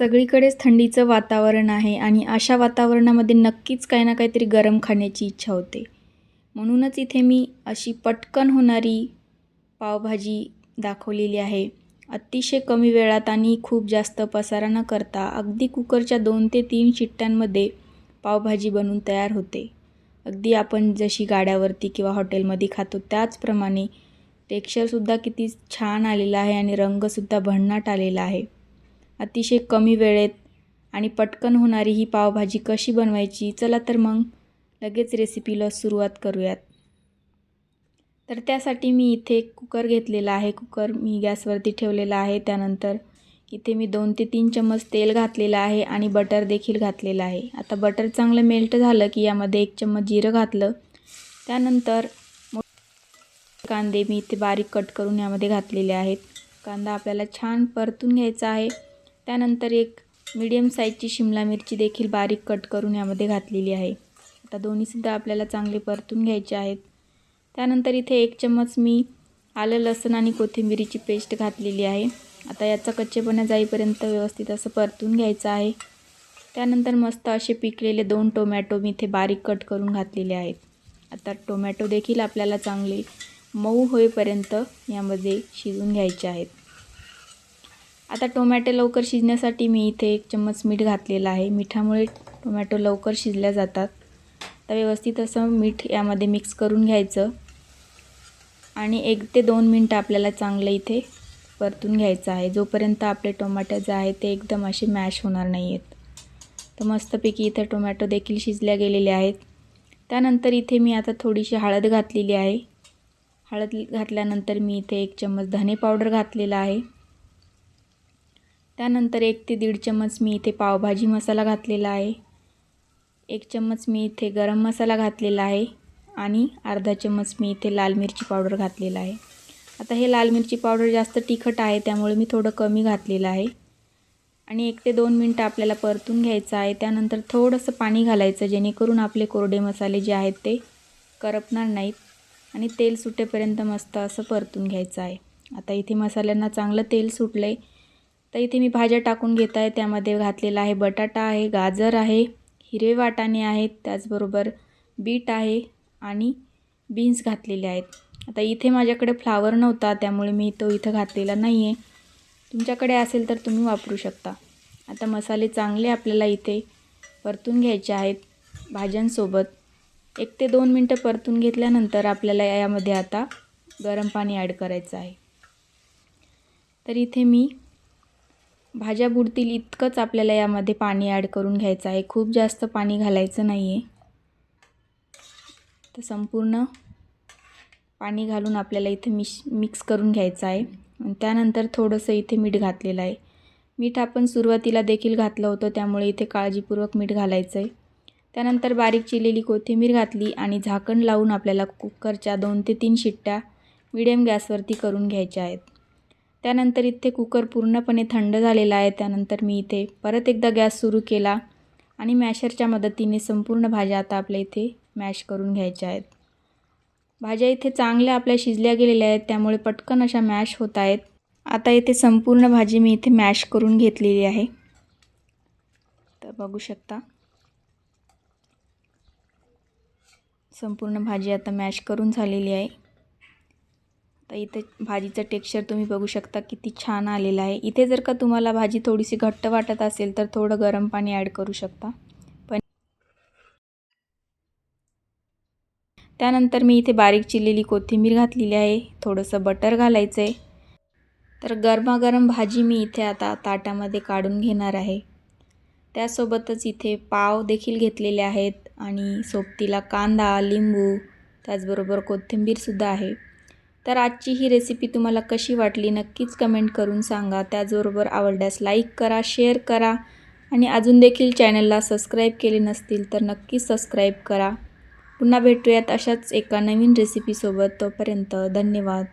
सगळीकडेच थंडीचं वातावरण आहे आणि अशा वातावरणामध्ये नक्कीच काही ना काहीतरी गरम खाण्याची इच्छा होते. म्हणूनच इथे मी अशी पटकन होणारी पावभाजी दाखवलेली आहे. अतिशय कमी वेळात आणि खूप जास्त पसारा न करता अगदी कुकरच्या दोन ते तीन शिट्ट्यांमध्ये पावभाजी बनून तयार होते. अगदी आपण जशी गाड्यावरती किंवा हॉटेलमध्ये खातो त्याचप्रमाणे टेक्स्चरसुद्धा किती छान आलेलं आहे आणि रंगसुद्धा भन्नाट आलेला आहे. अतिशय कमी वेळेत आणि पटकन होणारी ही पावभाजी कशी बनवायची? चला तर मग लगेच रेसिपीला सुरुवात करूयात. तर त्यासाठी मी इथे कुकर घेतलेला आहे. कुकर मी गॅसवरती ठेवलेला आहे. त्यानंतर इथे मी दोन ते तीन चम्मच तेल घातलेलं आहे आणि बटर देखील घातलेलं आहे. आता बटर चांगलं मेल्ट झालं की यामध्ये एक चम्मच जिरं घातलं. त्यानंतर कांदे मी इथे बारीक कट करून यामध्ये घातलेले आहेत. कांदा आपल्याला छान परतून घ्यायचा आहे. त्यानंतर एक मीडियम साईजची शिमला मिरची देखील बारीक कट करून यामध्ये घातलेली आहे. आता दोन्हीसुद्धा आपल्याला चांगले परतून घ्यायचे आहेत. त्यानंतर इथे एक चम्मच मी आलं लसण आणि कोथिंबिरीची पेस्ट घातलेली आहे. आता याचा कच्चेपणा जाईपर्यंत व्यवस्थित असं परतून घ्यायचं आहे. त्यानंतर मस्त असे पिकलेले दोन टोमॅटो मी इथे बारीक कट करून घातलेले आहेत. आता टोमॅटो देखील आपल्याला चांगले मऊ होईपर्यंत यामध्ये शिजून घ्यायचे आहेत. आता टोमॅटो लवकर शिजण्यासाठी मी इथे एक चम्मच मीठ घातलेलं आहे. मिठामुळे टोमॅटो लवकर शिजल्या जातात. तर व्यवस्थित असं मीठ यामध्ये मिक्स करून घ्यायचं. आणि एक ते दोन मिनटं आपल्याला चांगलं इथे परतून घ्यायचं आहे. जोपर्यंत आपले टोमॅटो जे आहे ते एकदम असे मॅश होणार नाही आहेत तर मस्तपैकी इथे टोमॅटो देखील शिजल्या गेलेले आहेत. त्यानंतर इथे मी आता थोडीशी हळद घातलेली आहे. हळद घातल्यानंतर मी इथे एक चम्मच धने पावडर घातलेला आहे. त्यानंतर एक ते दीड चम्मच मी इथे पावभाजी मसाला घातलेला आहे. एक चम्मच मी इथे गरम मसाला घातलेला आहे आणि अर्धा चम्मच मी इथे लाल मिरची पावडर घातलेला आहे. आता हे लाल मिरची पावडर जास्त तिखट आहे त्यामुळे मी थोडं कमी घातलेलं आहे. आणि एक ते दोन मिनटं आपल्याला परतून घ्यायचं आहे. त्यानंतर थोडंसं पाणी घालायचं जेणेकरून आपले कोरडे मसाले जे आहेत ते करपणार नाहीत आणि तेल सुटेपर्यंत मस्त असं परतून घ्यायचं आहे. आता इथे मसाल्यांना चांगलं तेल सुटलं आहे तर इथे मी भाज्या टाकून घेत आहे. त्यामध्ये घातलेला आहे बटाटा आहे गाजर आहे हिरवे वाटाणे आहेत त्याचबरोबर बीट आहे आणि बीन्स घातलेले आहेत. आता इथे माझ्याकडे फ्लावर नव्हता त्यामुळे मी तो इथं घातलेला नाही आहे तुमच्याकडे असेल तर तुम्ही वापरू शकता. आता मसाले चांगले आपल्याला इथे परतून घ्यायचे आहेत भाज्यांसोबत. एक ते दोन मिनटं परतून घेतल्यानंतर आपल्याला यामध्ये आता गरम पाणी ॲड करायचं आहे. तर इथे मी भाज्या बुडतील इतकंच आपल्याला यामध्ये पाणी ॲड करून घ्यायचं आहे. खूप जास्त पाणी घालायचं नाही आहे तर संपूर्ण पाणी घालून आपल्याला इथे मिश मिक्स करून घ्यायचं आहे. आणि त्यानंतर थोडंसं इथे मीठ घातलेलं आहे. मीठ आपण सुरुवातीला देखील घातलं होतं त्यामुळे इथे काळजीपूर्वक मीठ घालायचं आहे त्यानंतर बारीक चिरलेली कोथिंबीर घातली आणि झाकण लावून आपल्याला कुकरच्या दोन ते तीन शिट्ट्या मिडियम गॅसवरती करून घ्यायच्या आहेत. त्यानंतर इथे कुकर पूर्णपणे थंड झालेला आहे. त्यानंतर मी इथे परत एकदा गॅस सुरू केला आणि मॅशरच्या मदतीने संपूर्ण भाज्या आता आपल्या इथे मॅश करून घ्यायच्या आहेत. भाज्या इथे चांगल्या आपल्या शिजल्या गेलेल्या आहेत. त्यामुळे पटकन अशा मॅश होत आहेत. आता इथे संपूर्ण भाजी मी इथे मॅश करून घेतलेली आहे. तर बघू शकता. संपूर्ण भाजी आता मॅश करून झालेली आहे. तर इथे भाजीचं टेक्स्चर तुम्ही बघू शकता किती छान आलेलं आहे. इथे जर का तुम्हाला भाजी थोडीशी घट्ट वाटत असेल तर थोडं गरम पाणी ॲड करू शकता. पण त्यानंतर मी इथे बारीक चिरलेली कोथिंबीर घातलेली आहे. थोडंसं बटर घालायचं आहे तर गरमागरम भाजी मी इथे आता ताटामध्ये काढून घेणार आहे. त्यासोबतच इथे पाव देखील घेतलेले आहेत आणि सोबतीला कांदा लिंबू त्याचबरोबर कोथिंबीरसुद्धा आहे. तर आजची ही रेसिपी तुम्हाला कशी वाटली नक्कीच कमेंट करून सांगा. त्याचबरोबर आवडल्यास लाईक करा शेअर करा आणि अजून देखील चॅनलला सबस्क्राईब केले नसतील तर नक्कीच सबस्क्राईब करा. पुन्हा भेटूयात अशाच एका नवीन रेसिपीसोबत तोपर्यंत धन्यवाद.